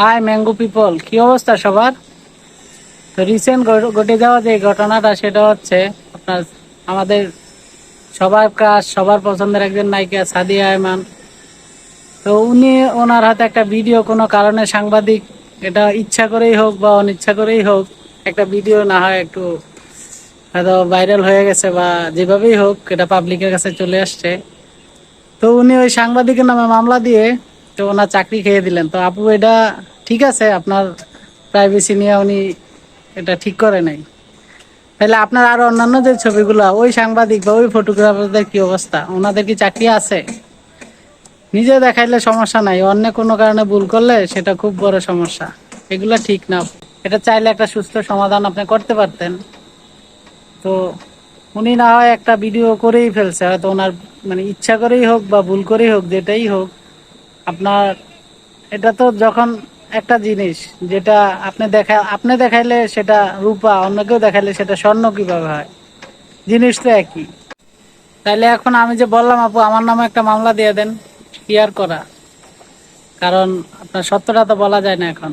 High mango people কি অবস্থা সবার? তো রিসেন্ট ঘটে যাওয়া যে ঘটনাটা, সেটা হচ্ছে আপনার আমাদের সবার কাজ সবার পছন্দের একজন নায়িকা সাদিয়া আয়মান তো উনি ওনার হাতে একটা ভিডিও কোনো কারণে সাংবাদিক এটা ইচ্ছা করেই হোক বা অনিচ্ছা করেই হোক, একটা ভিডিও না হয় একটু হয়তো ভাইরাল হয়ে গেছে বা যেভাবেই হোক, এটা পাবলিকের কাছে চলে আসছে। তো উনি ওই সাংবাদিকের নামে মামলা দিয়ে তো ওনার চাকরি খেয়ে দিলেন। তো আপু, এটা ঠিক আছে, আপনার প্রাইভেসি নিয়ে উনি এটা ঠিক করে নাই। তাহলে আপনার আরও অন্যান্য যে ছবিগুলো, ওই সাংবাদিক বা ওই ফটোগ্রাফারদের কি অবস্থা? ওনাদের কি চাকরি আছে? নিজে দেখাইলে সমস্যা নাই, অন্য কোনো কারণে ভুল করলে সেটা খুব বড় সমস্যা। এগুলা ঠিক না এটা চাইলে একটা সুস্থ সমাধান আপনি করতে পারতেন। তো উনি না হয় একটা ভিডিও করেই ফেলছে, হয়তো ওনার মানে ইচ্ছা করেই হোক বা ভুল করেই হোক, যেটাই হোক আপনার, এটা তো যখন একটা জিনিস যেটা আপনি দেখা, আপনি দেখাইলে সেটা রূপা, অন্য কেউ দেখাইলে সেটা স্বর্ণ কীভাবে হয়? জিনিস তো একই। তাইলে এখন আমি যে বললাম, আপু, আমার নামে একটা মামলা দিয়ে দেন ক্লিয়ার করা? কারণ আপনার সত্যটা তো বলা যায় না এখন।